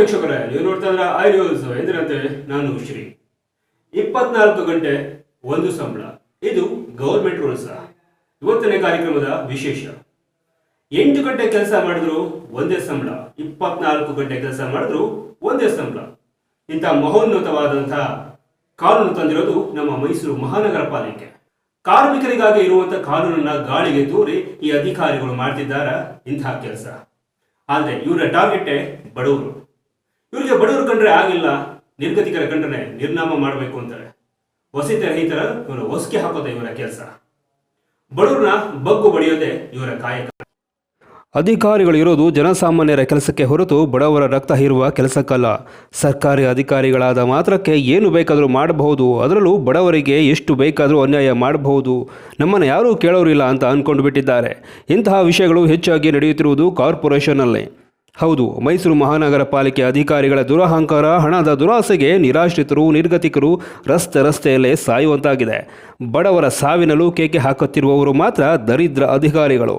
ವೀಕ್ಷಕರೇ, ನೀವು ನೋಡ್ತಾ ಇದ್ರ ಐ ನ್ಯೂಸ್ ನಾನು ಶ್ರೀ. ಇಪ್ಪತ್ನಾಲ್ಕು ಗಂಟೆ ಒಂದು ಸಂಬಳ. ಇದು ಗೌರ್ಮೆಂಟ್ ರೂಲ್ಸ್ ಇವತ್ತಿನ ಕಾರ್ಯಕ್ರಮದ ವಿಶೇಷ. ಎಂಟು ಗಂಟೆ ಕೆಲಸ ಮಾಡಿದ್ರು ಒಂದೇ ಸಂಬಳ. ಇಪ್ಪತ್ನಾಲ್ಕು ಗಂಟೆ ಕೆಲಸ ಮಾಡಿದ್ರು ಒಂದೇ ಸಂಬಳ. ಇಂಥ ಮಹೋನ್ನತವಾದಂತಹ ಕಾನೂನು ತಂದಿರೋದು ನಮ್ಮ ಮೈಸೂರು ಮಹಾನಗರ ಪಾಲಿಕೆ. ಕಾರ್ಮಿಕರಿಗಾಗಿ ಇರುವಂತಹ ಕಾನೂನನ್ನ ಗಾಳಿಗೆ ತೂರಿ ಈ ಅಧಿಕಾರಿಗಳು ಮಾಡ್ತಿದ್ದಾರ ಇಂತಹ ಕೆಲಸ. ಆದ್ರೆ ಇವರ ಟಾರ್ಗೆಟೇ ಬಡವರು. ಇವರಿಗೆ ಬಡವರು ಕಂಡ್ರೆ ಆಗಿಲ್ಲ, ನಿರ್ಗತಿಕರ ಕಂಡ್ರೆ ನಿರ್ನಾಮ ಮಾಡಬೇಕು ಅಂತಾರೆ. ವಸತಿ ರಹಿತರ ಇವರ ಹೊಸಿಗೆ ಹಾಕೋದ ಇವರ ಕೆಲಸ. ಬಡವ್ರನ್ನ ಬಗ್ಗು ಬಡಿಯೋದೆ ಇವರ ಕಾಯಕ. ಅಧಿಕಾರಿಗಳು ಇರೋದು ಜನಸಾಮಾನ್ಯರ ಕೆಲಸಕ್ಕೆ ಹೊರತು ಬಡವರ ರಕ್ತ ಹೀರುವ ಕೆಲಸಕ್ಕಲ್ಲ. ಸರ್ಕಾರಿ ಅಧಿಕಾರಿಗಳಾದ ಮಾತ್ರಕ್ಕೆ ಏನು ಬೇಕಾದರೂ ಮಾಡಬಹುದು, ಅದರಲ್ಲೂ ಬಡವರಿಗೆ ಎಷ್ಟು ಬೇಕಾದರೂ ಅನ್ಯಾಯ ಮಾಡಬಹುದು. ನಮ್ಮನ್ನು ಯಾರೂ ಕೇಳೋರಿಲ್ಲ ಅಂತ ಅಂದ್ಕೊಂಡು ಬಿಟ್ಟಿದ್ದಾರೆ ಇಂತಹ ವಿಷಯಗಳು ಹೆಚ್ಚಾಗಿ ನಡೆಯುತ್ತಿರುವುದು ಕಾರ್ಪೊರೇಷನ್ನಲ್ಲಿ. ಹೌದು, ಮೈಸೂರು ಮಹಾನಗರ ಪಾಲಿಕೆ ಅಧಿಕಾರಿಗಳ ದುರಹಂಕಾರ, ಹಣದ ದುರಾಸೆಗೆ ನಿರಾಶ್ರಿತರು, ನಿರ್ಗತಿಕರು ರಸ್ತೆ ರಸ್ತೆಯಲ್ಲೇ ಸಾಯುವಂತಾಗಿದೆ. ಬಡವರ ಸಾವಿನಲ್ಲೂ ಕೇಕೆ ಹಾಕುತ್ತಿರುವವರು ಮಾತ್ರ ದರಿದ್ರ ಅಧಿಕಾರಿಗಳು.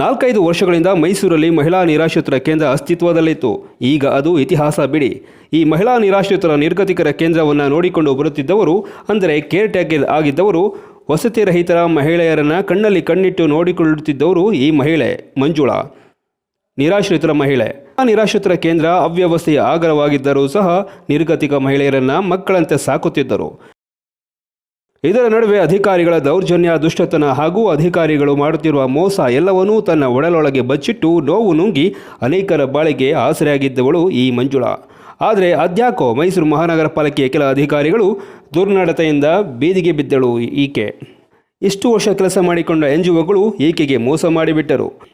ನಾಲ್ಕೈದು ವರ್ಷಗಳಿಂದ ಮೈಸೂರಲ್ಲಿ ಮಹಿಳಾ ನಿರಾಶ್ರಿತರ ಕೇಂದ್ರ ಅಸ್ತಿತ್ವದಲ್ಲಿತ್ತು. ಈಗ ಅದು ಇತಿಹಾಸ ಬಿಡಿ. ಈ ಮಹಿಳಾ ನಿರಾಶ್ರಿತರ ನಿರ್ಗತಿಕರ ಕೇಂದ್ರವನ್ನು ನೋಡಿಕೊಂಡು ಬರುತ್ತಿದ್ದವರು, ಅಂದರೆ ಕೇರ್ ಟೇಕರ್ ಆಗಿದ್ದವರು ವಸತಿ ರಹಿತರ ಮಹಿಳೆಯರನ್ನು ಕಣ್ಣಲ್ಲಿ ಕಣ್ಣಿಟ್ಟು ನೋಡಿಕೊಳ್ಳುತ್ತಿದ್ದವರು ಈ ಮಹಿಳೆ, ಮಂಜುಳಾ. ನಿರಾಶ್ರಿತರ ಮಹಿಳೆ. ಆ ನಿರಾಶ್ರಿತರ ಕೇಂದ್ರ ಅವ್ಯವಸ್ಥೆಯ ಆಗರವಾಗಿದ್ದರೂ ಸಹ ನಿರ್ಗತಿಕ ಮಹಿಳೆಯರನ್ನು ಮಕ್ಕಳಂತೆ ಸಾಕುತ್ತಿದ್ದರು. ಇದರ ನಡುವೆ ಅಧಿಕಾರಿಗಳ ದೌರ್ಜನ್ಯ, ದುಷ್ಟತನ ಹಾಗೂ ಅಧಿಕಾರಿಗಳು ಮಾಡುತ್ತಿರುವ ಮೋಸ ಎಲ್ಲವನ್ನೂ ತನ್ನ ಒಡಲೊಳಗೆ ಬಚ್ಚಿಟ್ಟು ನೋವು ನುಂಗಿ ಅನೇಕರ ಬಾಳಿಗೆ ಆಸರೆಯಾಗಿದ್ದವಳು ಈ ಮಂಜುಳಾ. ಆದರೆ ಅದ್ಯಾಕೋ ಮೈಸೂರು ಮಹಾನಗರ ಪಾಲಿಕೆಯ ಕೆಲ ಅಧಿಕಾರಿಗಳು ದುರ್ನಡತೆಯಿಂದ ಬೀದಿಗೆ ಬಿದ್ದಳು ಈಕೆ. ಇಷ್ಟು ವರ್ಷ ಕೆಲಸ ಮಾಡಿಕೊಂಡ ಎನ್ ಜಿ ಒಗಳು ಈಕೆಗೆ ಮೋಸ ಮಾಡಿಬಿಟ್ಟರು.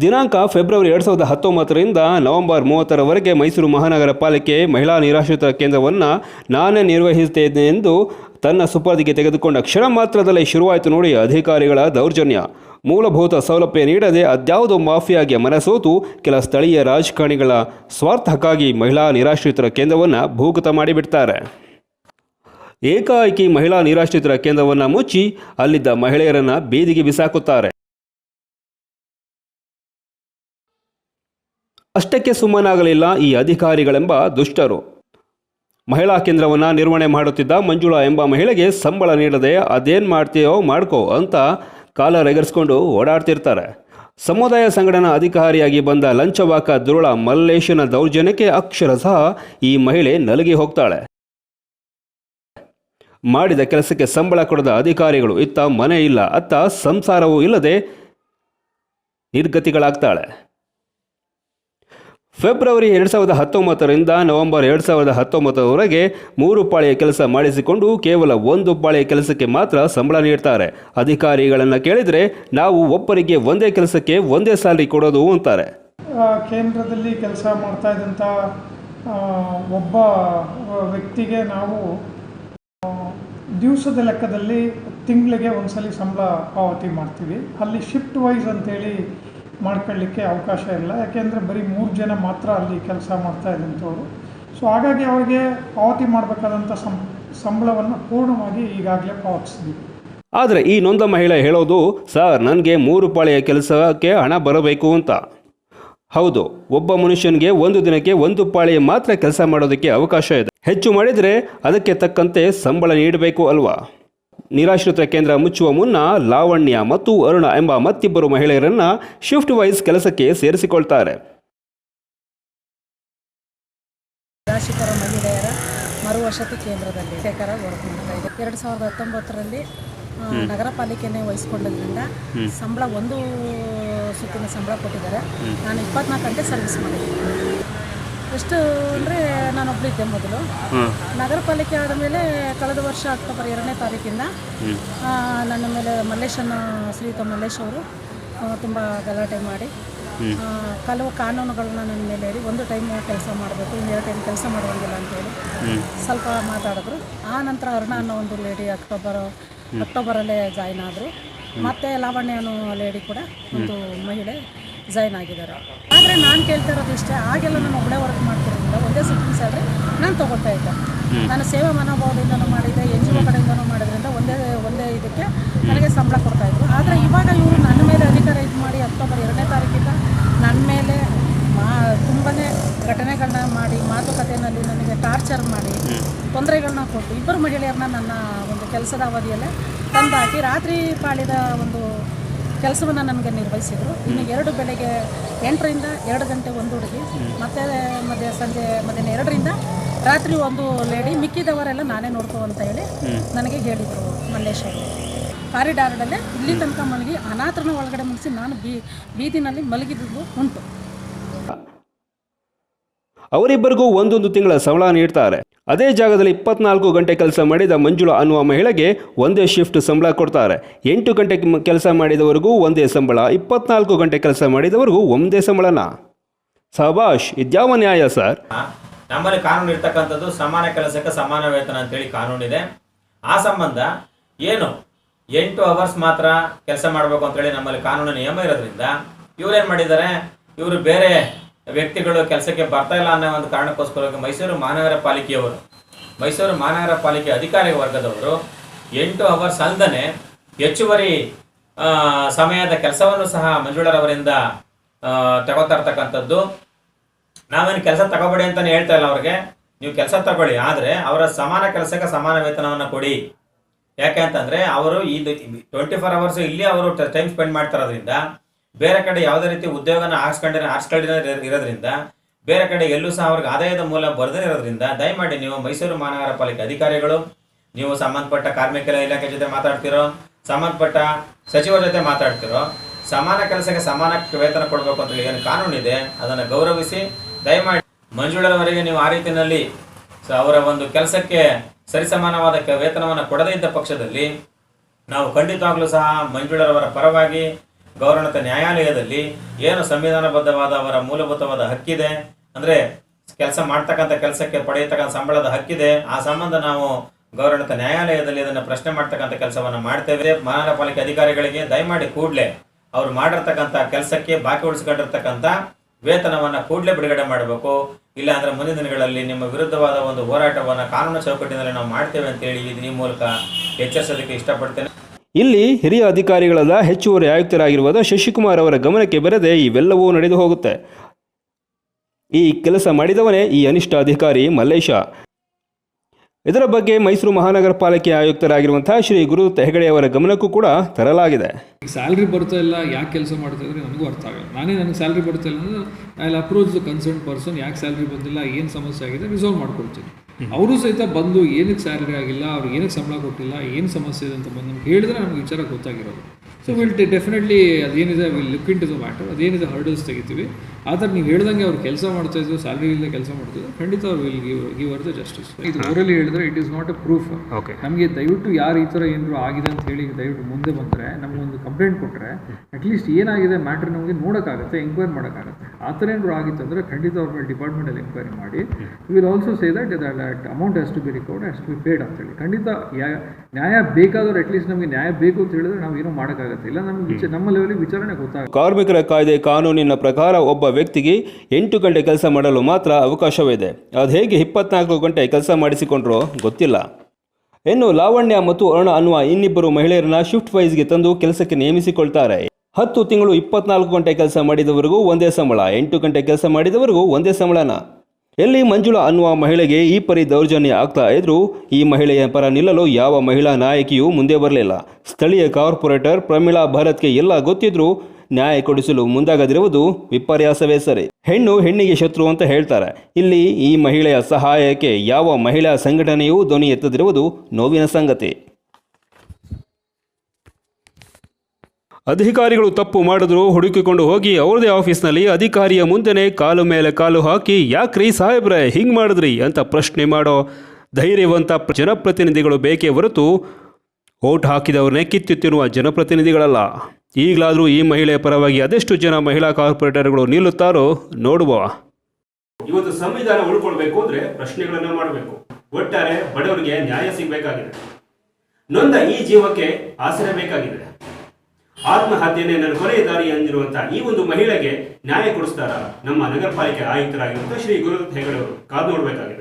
ದಿನಾಂಕ ಫೆಬ್ರವರಿ ಎರಡು ಸಾವಿರದ ಹತ್ತೊಂಬತ್ತರಿಂದ ನವೆಂಬರ್ ಮೂವತ್ತರವರೆಗೆ ಮೈಸೂರು ಮಹಾನಗರ ಪಾಲಿಕೆ ಮಹಿಳಾ ನಿರಾಶ್ರಿತ ಕೇಂದ್ರವನ್ನು ನಾನೇ ನಿರ್ವಹಿಸುತ್ತೇನೆ ಎಂದು ತನ್ನ ಸುಪರ್ದಿಗೆ ತೆಗೆದುಕೊಂಡ ಕ್ಷಣ ಮಾತ್ರದಲ್ಲೇ ಶುರುವಾಯಿತು ನೋಡಿ ಅಧಿಕಾರಿಗಳ ದೌರ್ಜನ್ಯ. ಮೂಲಭೂತ ಸೌಲಭ್ಯ ನೀಡದೆ ಅದ್ಯಾವುದೋ ಮಾಫಿಯಾಗೆ ಮನಸೋತು ಕೆಲ ಸ್ಥಳೀಯ ರಾಜಕಾರಣಿಗಳ ಸ್ವಾರ್ಥಕ್ಕಾಗಿ ಮಹಿಳಾ ನಿರಾಶ್ರಿತರ ಕೇಂದ್ರವನ್ನು ಭೂಗತ ಮಾಡಿಬಿಡ್ತಾರೆ. ಏಕಾಏಕಿ ಮಹಿಳಾ ನಿರಾಶ್ರಿತರ ಕೇಂದ್ರವನ್ನು ಮುಚ್ಚಿ ಅಲ್ಲಿದ್ದ ಮಹಿಳೆಯರನ್ನ ಬೀದಿಗೆ ಬಿಸಾಕುತ್ತಾರೆ. ಅಷ್ಟಕ್ಕೆ ಸುಮ್ಮನಾಗಲಿಲ್ಲ ಈ ಅಧಿಕಾರಿಗಳೆಂಬ ದುಷ್ಟರು. ಮಹಿಳಾ ಕೇಂದ್ರವನ್ನು ನಿರ್ವಹಣೆ ಮಾಡುತ್ತಿದ್ದ ಮಂಜುಳಾ ಎಂಬ ಮಹಿಳೆಗೆ ಸಂಬಳ ನೀಡದೆ ಅದೇನು ಮಾಡ್ತೀಯೋ ಮಾಡ್ಕೋ ಅಂತ ಕಾಲ ರೆಗರ್ಸ್ಕೊಂಡು ಓಡಾಡ್ತಿರ್ತಾರೆ. ಸಮುದಾಯ ಸಂಘಟನಾ ಅಧಿಕಾರಿಯಾಗಿ ಬಂದ ಲಂಚವಾಕ ದುರುಳ ಮಲ್ಲೇಶನ ದೌರ್ಜನ್ಯಕ್ಕೆ ಅಕ್ಷರ ಸಹ ಈ ಮಹಿಳೆ ನಲಗಿ ಹೋಗ್ತಾಳೆ. ಮಾಡಿದ ಕೆಲಸಕ್ಕೆ ಸಂಬಳ ಕೊಡದ ಅಧಿಕಾರಿಗಳು, ಇತ್ತ ಮನೆ ಇಲ್ಲ, ಅತ್ತ ಸಂಸಾರವೂ ಇಲ್ಲದೆ ನಿರ್ಗತಿಗಳಾಗ್ತಾಳೆ. ಫೆಬ್ರವರಿ ಎರಡು ಸಾವಿರದ ಹತ್ತೊಂಬತ್ತರಿಂದ ನವೆಂಬರ್ ಎರಡು ಸಾವಿರದ ಹತ್ತೊಂಬತ್ತರವರೆಗೆ ಮೂರು ಪಾಳಿಯ ಕೆಲಸ ಮಾಡಿಸಿಕೊಂಡು ಕೇವಲ ಒಂದು ಪಾಳಿಯ ಕೆಲಸಕ್ಕೆ ಮಾತ್ರ ಸಂಬಳ ನೀಡ್ತಾರೆ. ಅಧಿಕಾರಿಗಳನ್ನು ಕೇಳಿದರೆ, ನಾವು ಒಬ್ಬರಿಗೆ ಒಂದೇ ಕೆಲಸಕ್ಕೆ ಒಂದೇ ಸ್ಯಾಲ್ರಿ ಕೊಡೋದು ಅಂತಾರೆ. ಕೇಂದ್ರದಲ್ಲಿ ಕೆಲಸ ಮಾಡ್ತಾ ಇದ್ದಂಥ ಒಬ್ಬ ವ್ಯಕ್ತಿಗೆ ನಾವು ದಿವಸದ ಲೆಕ್ಕದಲ್ಲಿ ತಿಂಗಳಿಗೆ ಒಂದ್ಸಲಿ ಸಂಬಳ ಪಾವತಿ ಮಾಡ್ತೀವಿ. ಅಲ್ಲಿ ಶಿಫ್ಟ್ ವೈಸ್ ಅಂತೇಳಿ ಮಾಡ್ಕೊಳ್ಳಿಕ್ಕೆ ಅವಕಾಶ ಇಲ್ಲ. ಯಾಕೆಂದರೆ ಬರೀ ಮೂರು ಜನ ಮಾತ್ರ ಅಲ್ಲಿ ಕೆಲಸ ಮಾಡ್ತಾ ಇದ್ದಂಥವ್ರು. ಸೊ ಹಾಗಾಗಿ ಅವರಿಗೆ ಪಾವತಿ ಮಾಡಬೇಕಾದಂಥ ಸಂಬಳವನ್ನು ಪೂರ್ಣವಾಗಿ ಈಗಾಗಲೇ ಪಾವತಿಸಿದ್ದೀವಿ ಆದರೆ ಈ ನೊಂದ ಮಹಿಳೆ ಹೇಳೋದು, ಸರ್, ನನಗೆ ಮೂರು ಪಾಳಿಯ ಕೆಲಸಕ್ಕೆ ಹಣ ಬರಬೇಕು ಅಂತ. ಹೌದು, ಒಬ್ಬ ಮನುಷ್ಯನಿಗೆ ಒಂದು ದಿನಕ್ಕೆ ಒಂದು ಪಾಳಿ ಮಾತ್ರ ಕೆಲಸ ಮಾಡೋದಕ್ಕೆ ಅವಕಾಶ ಇದೆ. ಹೆಚ್ಚು ಮಾಡಿದರೆ ಅದಕ್ಕೆ ತಕ್ಕಂತೆ ಸಂಬಳ ನೀಡಬೇಕು ಅಲ್ವಾ? ನಿರಾಶ್ರಿತ ಕೇಂದ್ರ ಮುಚ್ಚುವ ಮುನ್ನ ಲಾವಣ್ಯ ಮತ್ತು ಅರುಣ ಎಂಬ ಮತ್ತಿಬ್ಬರು ಮಹಿಳೆಯರನ್ನ ಶಿಫ್ಟ್ ವೈಸ್ ಕೆಲಸಕ್ಕೆ ಸೇರಿಸಿಕೊಳ್ತಾರೆ. ನಿರಾಶ್ರಿತರ ಮಹಿಳೆಯರ ಕೇಂದ್ರದಲ್ಲಿ ಇದೆ ಎರಡು ಸಾವಿರದ ಹತ್ತೊಂಬತ್ತರಲ್ಲಿ ನಗರ ಪಾಲಿಕೆನೇ ವಹಿಸ್ಕೊಂಡಿದ್ರಿಂದ ಸಂಬಳ ಒಂದು ಸುತ್ತಿನ ಸಂಬಳ ಕೊಟ್ಟಿದ್ದಾರೆ. ನಾನು ಇಪ್ಪತ್ನಾಲ್ಕು ಗಂಟೆ ಸರ್ವಿಸ್ ಮಾಡಿದ್ದೀನಿ. ಎಷ್ಟು ಅಂದರೆ ನಾನು ಒಬ್ಬಳಿದ್ದೆ ಮೊದಲು. ನಗರ ಪಾಲಿಕೆ ಆದಮೇಲೆ ಕಳೆದ ವರ್ಷ ಅಕ್ಟೋಬರ್ ಎರಡನೇ ತಾರೀಕಿಂದ ನನ್ನ ಮೇಲೆ ಮಲ್ಲೇಶನ ಶ್ರೀಯುತ ಮಲ್ಲೇಶ್ ಅವರು ತುಂಬ ಗಲಾಟೆ ಮಾಡಿ ಕೆಲವು ಕಾನೂನುಗಳನ್ನ ನನ್ನ ಮೇಲೆ ಹೇಳಿ ಒಂದು ಟೈಮ್ ಕೆಲಸ ಮಾಡಬೇಕು ಇನ್ನೆರಡು ಟೈಮ್ ಕೆಲಸ ಮಾಡುವಂಗಿಲ್ಲ ಅಂತೇಳಿ ಸ್ವಲ್ಪ ಮಾತಾಡಿದ್ರು. ಆ ನಂತರ ಅರುಣ ಅನ್ನೋ ಒಂದು ಲೇಡಿ ಅಕ್ಟೋಬರ್ ಅಕ್ಟೋಬರಲ್ಲೇ ಜಾಯ್ನ್ ಆದರು. ಮತ್ತೆ ಲಾವಣ್ಯ ಅನ್ನೋ ಲೇಡಿ ಕೂಡ ಒಂದು ಮಹಿಳೆ ಜಾಯ್ನ್ ಆಗಿದ್ದಾರೆ. ಆದರೆ ನಾನು ಕೇಳ್ತಾ ಇರೋದು ಇಷ್ಟೇ ಆಗೆಲ್ಲ ನಾನು ಒಬ್ಬಳೇ ವರ್ಕ್ ಮಾಡ್ತಿರೋದ್ರಿಂದ ಒಂದೇ ಸಿಟ್ಟಿಂಗ್ ಸ್ಯಾಲ್ರಿ ನಾನು ತೊಗೊಳ್ತಾ ಇದ್ದೆ. ನಾನು ಸೇವಾ ಮನೋಭಾವದಿಂದನೂ ಮಾಡಿದ್ದೆ ಎನ್ ಜಿ ಒ ಕಡೆಯಿಂದನೂ ಮಾಡೋದ್ರಿಂದ ಒಂದೇ ಒಂದೇ ಇದಕ್ಕೆ ನನಗೆ ಸಂಬಳ ಕೊಡ್ತಾಯಿದ್ರು ಆದರೆ ಇವಾಗ ಇವರು ನನ್ನ ಮೇಲೆ ಅಧಿಕಾರ ಇದು ಮಾಡಿ ಅಕ್ಟೋಬರ್ ಎರಡನೇ ತಾರೀಕಿಂದ ನನ್ನ ಮೇಲೆ ಮಾ ತುಂಬಾ ಘಟನೆಗಳನ್ನ ಮಾಡಿ ಮಾತುಕತೆಯಲ್ಲಿ ನನಗೆ ಟಾರ್ಚರ್ ಮಾಡಿ ತೊಂದರೆಗಳನ್ನ ಕೊಟ್ಟು ಇಬ್ಬರು ಮಹಿಳೆಯರನ್ನ ನನ್ನ ಕೆಲಸದ ಅವಧಿಯಲ್ಲೇ ತಂದಾಕಿ ರಾತ್ರಿ ಪಾಳಿದ ಒಂದು ಕೆಲಸವನ್ನು ನಮಗೆ ನಿರ್ವಹಿಸಿದರು. ಇನ್ನು ಎರಡು ಬೆಳಗ್ಗೆ ಎಂಟರಿಂದ ಎರಡು ಗಂಟೆ ಒಂದು ಹುಡುಗಿ ಮತ್ತೆ ಮಧ್ಯ ಸಂಜೆ ಮಧ್ಯಾಹ್ನ ಎರಡರಿಂದ ರಾತ್ರಿ ಒಂದು ಲೇಡಿ ಮಿಕ್ಕಿದವರೆಲ್ಲ ನಾನೇ ನೋಡ್ಕೋ ಅಂತ ಹೇಳಿ ನನಗೆ ಹೇಳಿದರು ಮಲ್ಲೇಶ್ವರ ಕಾರಿಡಾರ್ಡಲ್ಲೇ ಇಲ್ಲಿ ತನಕ ಮಲಗಿ ಅನಾಥರನ್ನ ಒಳಗಡೆ ಮುಗಿಸಿ ನಾನು ಬೀ ಬೀದಿನಲ್ಲಿ ಮಲಗಿದ್ದು ಉಂಟು. ಅವರಿಬ್ಬರಿಗೂ ಒಂದೊಂದು ತಿಂಗಳ ಸಂಬಳ ನೀಡ್ತಾರೆ. ಅದೇ ಜಾಗದಲ್ಲಿ ಇಪ್ಪತ್ನಾಲ್ಕು ಗಂಟೆ ಕೆಲಸ ಮಾಡಿದ ಮಂಜುಳಾ ಅನ್ನುವ ಮಹಿಳೆಗೆ ಒಂದೇ ಶಿಫ್ಟ್ ಸಂಬಳ ಕೊಡ್ತಾರೆ. ಎಂಟು ಗಂಟೆ ಕೆಲಸ ಮಾಡಿದವರಿಗೂ ಒಂದೇ ಸಂಬಳ, ಇಪ್ಪತ್ನಾಲ್ಕು ಗಂಟೆ ಕೆಲಸ ಮಾಡಿದವರಿಗೂ ಒಂದೇ ಸಂಬಳನ? ಸಭಾಷ್ ಇದ್ಯಾವ ನ್ಯಾಯ ಸರ್? ನಮ್ಮಲ್ಲಿ ಕಾನೂನು ಇರ್ತಕ್ಕಂಥದ್ದು ಸಮಾನ ಕೆಲಸಕ್ಕೆ ಸಮಾನ ವೇತನ ಅಂತೇಳಿ ಕಾನೂನಿದೆ. ಆ ಸಂಬಂಧ ಏನು? ಎಂಟು ಅವರ್ಸ್ ಮಾತ್ರ ಕೆಲಸ ಮಾಡಬೇಕು ಅಂತೇಳಿ ನಮ್ಮಲ್ಲಿ ಕಾನೂನು ನಿಯಮ ಇರೋದ್ರಿಂದ, ಇವ್ರೇನು ಮಾಡಿದ್ದಾರೆ? ಇವರು ಬೇರೆ ವ್ಯಕ್ತಿಗಳು ಕೆಲಸಕ್ಕೆ ಬರ್ತಾ ಇಲ್ಲ ಅನ್ನೋ ಒಂದು ಕಾರಣಕ್ಕೋಸ್ಕರವಾಗಿ ಮೈಸೂರು ಮಹಾನಗರ ಪಾಲಿಕೆಯವರು, ಮೈಸೂರು ಮಹಾನಗರ ಪಾಲಿಕೆ ಅಧಿಕಾರಿ ವರ್ಗದವರು ಎಂಟು ಅವರ್ಸ್ ಅಲ್ದನೆ ಹೆಚ್ಚುವರಿ ಸಮಯದ ಕೆಲಸವನ್ನು ಸಹ ಮಂಜುಳರವರಿಂದ ತಗೋತಾ ಇರ್ತಕ್ಕಂಥದ್ದು. ನಾವೇನು ಕೆಲಸ ತಗೋಬೇಡಿ ಅಂತಾನೆ ಹೇಳ್ತಾ ಇಲ್ಲ ಅವ್ರಿಗೆ. ನೀವು ಕೆಲಸ ತಗೊಳ್ಳಿ, ಆದರೆ ಅವರ ಸಮಾನ ಕೆಲಸಕ್ಕೆ ಸಮಾನ ವೇತನವನ್ನು ಕೊಡಿ. ಯಾಕೆ ಅಂತಂದರೆ ಅವರು ಇದು ಟ್ವೆಂಟಿ ಫೋರ್ ಅವರ್ಸ್ ಇಲ್ಲಿ ಅವರು ಟೈಮ್ ಸ್ಪೆಂಡ್ ಮಾಡ್ತಾ ಇರೋದ್ರಿಂದ ಬೇರೆ ಕಡೆ ಯಾವುದೇ ರೀತಿ ಉದ್ಯೋಗನ ಆರಿಸ್ಕೊಂಡಿರ ಆರಿಸ್ಕೊಂಡಿರೋ ಇರೋದ್ರಿಂದ, ಬೇರೆ ಕಡೆ ಎಲ್ಲೂ ಸಹ ಅವ್ರಿಗೆ ಆದಾಯದ ಮೂಲ ಬರದೇ ಇರೋದ್ರಿಂದ, ದಯಮಾಡಿ ನೀವು ಮೈಸೂರು ಮಹಾನಗರ ಪಾಲಿಕೆ ಅಧಿಕಾರಿಗಳು, ನೀವು ಸಂಬಂಧಪಟ್ಟ ಕಾರ್ಮಿಕ ಇಲಾಖೆ ಜೊತೆ ಮಾತಾಡ್ತಿರೋ, ಸಂಬಂಧಪಟ್ಟ ಸಚಿವರ ಜೊತೆ ಮಾತಾಡ್ತಿರೋ, ಸಮಾನ ಕೆಲಸಕ್ಕೆ ಸಮಾನ ವೇತನ ಕೊಡಬೇಕು ಅಂತ ಏನು ಕಾನೂನಿದೆ ಅದನ್ನು ಗೌರವಿಸಿ, ದಯಮಾಡಿ ಮಂಜುಳರವರೆಗೆ ನೀವು ಆ ರೀತಿಯಲ್ಲಿ ಅವರ ಒಂದು ಕೆಲಸಕ್ಕೆ ಸರಿಸಮಾನವಾದ ವೇತನವನ್ನು ಕೊಡದೇ ಇದ್ದ ಪಕ್ಷದಲ್ಲಿ, ನಾವು ಖಂಡಿತವಾಗ್ಲೂ ಸಹ ಮಂಜುಳರವರ ಪರವಾಗಿ ಗೌರವನತ ನ್ಯಾಯಾಲಯದಲ್ಲಿ ಏನು ಸಂವಿಧಾನಬದ್ಧವಾದ ಅವರ ಮೂಲಭೂತವಾದ ಹಕ್ಕಿದೆ? ಅಂದ್ರೆ ಕೆಲಸ ಮಾಡ್ತಕ್ಕಂಥ ಕೆಲಸಕ್ಕೆ ಪಡೆಯತಕ್ಕಂಥ ಸಂಬಳದ ಹಕ್ಕಿದೆ. ಆ ಸಂಬಂಧ ನಾವು ಗೌರವನತ ನ್ಯಾಯಾಲಯದಲ್ಲಿ ಅದನ್ನು ಪ್ರಶ್ನೆ ಮಾಡ್ತಕ್ಕಂಥ ಕೆಲಸವನ್ನು ಮಾಡ್ತೇವೆ. ಮಹಾನಗರ ಪಾಲಿಕೆ ಅಧಿಕಾರಿಗಳಿಗೆ ದಯಮಾಡಿ ಕೂಡಲೇ ಅವರು ಮಾಡಿರ್ತಕ್ಕಂಥ ಕೆಲಸಕ್ಕೆ ಬಾಕಿ ಉಳಿಸ್ಕೊಂಡಿರ್ತಕ್ಕಂಥ ವೇತನವನ್ನು ಕೂಡಲೇ ಬಿಡುಗಡೆ ಮಾಡಬೇಕು. ಇಲ್ಲ ಮುಂದಿನ ದಿನಗಳಲ್ಲಿ ನಿಮ್ಮ ವಿರುದ್ಧವಾದ ಒಂದು ಹೋರಾಟವನ್ನು ಕಾನೂನು ಚೌಕಟ್ಟಿನಲ್ಲಿ ನಾವು ಮಾಡ್ತೇವೆ ಅಂತೇಳಿ ಈ ಮೂಲಕ ಎಚ್ಚರಿಸೋದಕ್ಕೆ ಇಷ್ಟಪಡ್ತೇನೆ. ಇಲ್ಲಿ ಹಿರಿಯ ಅಧಿಕಾರಿಗಳಾದ ಹೆಚ್ಚುವರಿ ಆಯುಕ್ತರಾಗಿರುವಾದ ಶಶಿಕುಮಾರ್ ಅವರ ಗಮನಕ್ಕೆ ಬರದೆ ಇವೆಲ್ಲವೂ ನಡೆದು ಹೋಗುತ್ತೆ. ಈ ಕೆಲಸ ಮಾಡಿದವನೇ ಈ ಅನಿಷ್ಟ ಅಧಿಕಾರಿ ಮಲ್ಲೇಶ. ಇದರ ಬಗ್ಗೆ ಮೈಸೂರು ಮಹಾನಗರ ಪಾಲಿಕೆ ಆಯುಕ್ತರಾಗಿರುವಂತಹ ಶ್ರೀ ಗುರು ಅವರ ಗಮನಕ್ಕೂ ಕೂಡ ತರಲಾಗಿದೆ. ಸ್ಯಾಲ್ರಿ ಬರ್ತಾ ಇಲ್ಲ, ಯಾಕೆ ಕೆಲಸ ಮಾಡ್ತಾ ಇದ್ರೆ ನನಗೂ ಅರ್ಥ ಆಗಲ್ಲ. ನಾನೇ ನನಗೆ ಸ್ಯಾಲ್ರಿ ಬರ್ತಾ ಇಲ್ಲ ಅಂದ್ರೆ, I approach the concern person ಯಾಕೆ ಸ್ಯಾಲ್ರಿ ಬಂದಿಲ್ಲ, ಏನು ಸಮಸ್ಯೆ ಆಗಿದೆ ರಿಸಾಲ್ವ್ ಮಾಡ್ಕೊಡ್ತೀನಿ ಅವರು ಸಹಿತ ಬಂದು ಏನಕ್ಕೆ ಸ್ಯಾಲರಿ ಆಗಿಲ್ಲ ಅವ್ರಿಗೆ ಏನಕ್ಕೆ ಸಂಬಳ ಕೊಟ್ಟಿಲ್ಲ ಏನು ಸಮಸ್ಯೆ ಇದೆ ಅಂತ ಬಂದು ನಮ್ಗೆ ಹೇಳಿದ್ರೆ ನಮ್ಗೆ ವಿಚಾರ ಗೊತ್ತಾಗಿರೋದು. So will definitely ಅದೇನಿದೆ will look into the matter ಅದೇನಿದೆ hurdles ತೆಗಿತೀವಿ. ಆ ಥರ ನೀವು ಹೇಳ್ದಂಗೆ ಅವ್ರು ಕೆಲಸ ಮಾಡ್ತಾ ಇದ್ರು ಸ್ಯಾಲ್ರಿ ಇಲ್ಲದೆ ಕೆಲಸ ಮಾಡ್ತಿದ್ರು ಖಂಡಿತ ಅವ್ರು ವಿಲ್ ಗಿವ್ ಗಿವ್ ಅವರ್ ದ ಜಸ್ಟಿಸ್ ಇದು ಅವರಲ್ಲಿ ಹೇಳಿದ್ರೆ it is not a proof okay ನಮಗೆ ದಯವಿಟ್ಟು ಯಾರು ಈ ಥರ ಏನಾದ್ರು ಆಗಿದೆ ಅಂತ ಹೇಳಿ ದಯವಿಟ್ಟು ಮುಂದೆ ಬಂದರೆ ನಮಗೊಂದು ಕಂಪ್ಲೇಂಟ್ ಕೊಟ್ಟರೆ ಅಟ್ಲೀಸ್ಟ್ ಏನಾಗಿದೆ ಮ್ಯಾಟ್ರ್ ನಮಗೆ ನೋಡೋಕ್ಕಾಗುತ್ತೆ ಎಂಕ್ವೈರಿ ಮಾಡೋಕ್ಕಾಗುತ್ತೆ. ಆ ಥರ ಏನಾದ್ರು ಆಗಿತ್ತು ಅಂದರೆ ಖಂಡಿತ ಅವ್ರ ಮೇಲೆ ಡಿಪಾರ್ಟ್ಮೆಂಟಲ್ಲಿ ಎಂಕ್ವೈರಿ ಮಾಡಿ. Will also say that that amount has to be recovered has to be paid ಅಂತೇಳಿ ಖಂಡಿತ ಯಾ- ನ್ಯಾಯ ಬೇಕಾದವ್ರು ಅಟ್ಲೀಸ್ಟ್ ನಮಗೆ ನ್ಯಾಯ ಬೇಕು ಅಂತ ಹೇಳಿದ್ರೆ ನಾವು ಏನೋ ಮಾಡೋಕ್ಕಾಗತ್ತೆ. ಇಲ್ಲ ನಮಗೆ ನಮ್ಮ ಲೆವೆಲ್ ವಿಚಾರಣೆ ಗೊತ್ತಾಗುತ್ತೆ. ಕಾರ್ಮಿಕರ ಕಾಯ್ದೆ ಕಾನೂನಿನ ಪ್ರಕಾರ ಒಬ್ಬ ವ್ಯಕ್ತಿಗೆ ಎಂಟು ಗಂಟೆ ಕೆಲಸ ಮಾಡಲು ಮಾತ್ರ ಅವಕಾಶವಿದೆ. ಅದು ಹೇಗೆ ಇಪ್ಪತ್ನಾಲ್ಕು ಗಂಟೆ ಕೆಲಸ ಮಾಡಿಸಿಕೊಂಡ್ರೋ ಗೊತ್ತಿಲ್ಲ. ಇನ್ನು ಲಾವಣ್ಯ ಮತ್ತು ಅರುಣ ಅನ್ನುವ ಇನ್ನಿಬ್ಬರು ಮಹಿಳೆಯರನ್ನ ಶಿಫ್ಟ್ ವೈಸ್ಗೆ ತಂದು ಕೆಲಸಕ್ಕೆ ನೇಮಿಸಿಕೊಳ್ತಾರೆ. ಹತ್ತು ತಿಂಗಳು ಇಪ್ಪತ್ನಾಲ್ಕು ಗಂಟೆ ಕೆಲಸ ಮಾಡಿದವರಿಗೂ ಒಂದೇ ಸಂಬಳ, ಎಂಟು ಗಂಟೆ ಕೆಲಸ ಮಾಡಿದವರಿಗೂ ಒಂದೇ ಸಂಬಳನ. ಎಲ್ಲಿ ಮಂಜುಳಾ ಅನ್ನುವ ಮಹಿಳೆಗೆ ಈ ಪರಿ ದೌರ್ಜನ್ಯ ಆಗ್ತಾ ಇದ್ರೂ ಈ ಮಹಿಳೆಯ ಪರ ನಿಲ್ಲಲು ಯಾವ ಮಹಿಳಾ ನಾಯಕಿಯೂ ಮುಂದೆ ಬರಲಿಲ್ಲ. ಸ್ಥಳೀಯ ಕಾರ್ಪೊರೇಟರ್ ಪ್ರಮೀಳಾ ಭಾರತ್ಗೆ ಎಲ್ಲ ಗೊತ್ತಿದ್ರೂ ನ್ಯಾಯ ಕೊಡಿಸಲು ಮುಂದಾಗದಿರುವುದು ವಿಪರ್ಯಾಸವೇ ಸರಿ. ಹೆಣ್ಣು ಹೆಣ್ಣಿಗೆ ಶತ್ರು ಅಂತ ಹೇಳ್ತಾರೆ. ಇಲ್ಲಿ ಈ ಮಹಿಳೆಯ ಸಹಾಯಕ್ಕೆ ಯಾವ ಮಹಿಳಾ ಸಂಘಟನೆಯೂ ಧ್ವನಿ ಎತ್ತದಿರುವುದು ನೋವಿನ ಸಂಗತಿ. ಅಧಿಕಾರಿಗಳು ತಪ್ಪು ಮಾಡಿದ್ರು ಹುಡುಕಿಕೊಂಡು ಹೋಗಿ ಅವ್ರದೇ ಆಫೀಸ್ನಲ್ಲಿ ಅಧಿಕಾರಿಯ ಮುಂದೆನೇ ಕಾಲು ಮೇಲೆ ಕಾಲು ಹಾಕಿ ಯಾಕ್ರಿ ಸಾಹೇಬ್ರೆ, ಹಿಂಗೆ ಮಾಡಿದ್ರಿ? ಅಂತ ಪ್ರಶ್ನೆ ಮಾಡೋ ಧೈರ್ಯವಂತ ಜನಪ್ರತಿನಿಧಿಗಳು ಬೇಕೇ ಹೊರತು ಓಟ್ ಹಾಕಿದವ್ರನ್ನೇ ಕಿತ್ತು ತಿನ್ನುವ ಜನಪ್ರತಿನಿಧಿಗಳಲ್ಲ. ಈಗಲಾದರೂ ಈ ಮಹಿಳೆಯ ಪರವಾಗಿ ಅದೆಷ್ಟು ಜನ ಮಹಿಳಾ ಕಾರ್ಪೊರೇಟರ್ಗಳು ನಿಲ್ಲುತ್ತಾರೋ ನೋಡುವ. ಇವತ್ತು ಸಂವಿಧಾನ ಉಳ್ಕೊಳ್ಬೇಕು ಅಂದ್ರೆ ಪ್ರಶ್ನೆಗಳನ್ನ ಮಾಡಬೇಕು. ಒಟ್ಟಾರೆ ಬಡವರಿಗೆ ನ್ಯಾಯ ಸಿಗಬೇಕಾಗಿದೆ. ನೊಂದ ಈ ಜೀವಕ್ಕೆ ಆಸರೆ ಬೇಕಾಗಿದೆ. ಆತ್ಮಹತ್ಯೆನೇ ನನ್ನ ಕೊನೆಯ ದಾರಿ ಎಂದಿರುವಂತಹ ಈ ಒಂದು ಮಹಿಳೆಗೆ ನ್ಯಾಯ ಕೊಡಿಸ್ತಾರ ನಮ್ಮ ನಗರ ಪಾಲಿಕೆ ಆಯುಕ್ತರಾಗಿರುವಂತಹ ಶ್ರೀ ಗುರು ಹೆಗಡೆ ಅವರು ಕಾದು ನೋಡಬೇಕಾಗಿದೆ.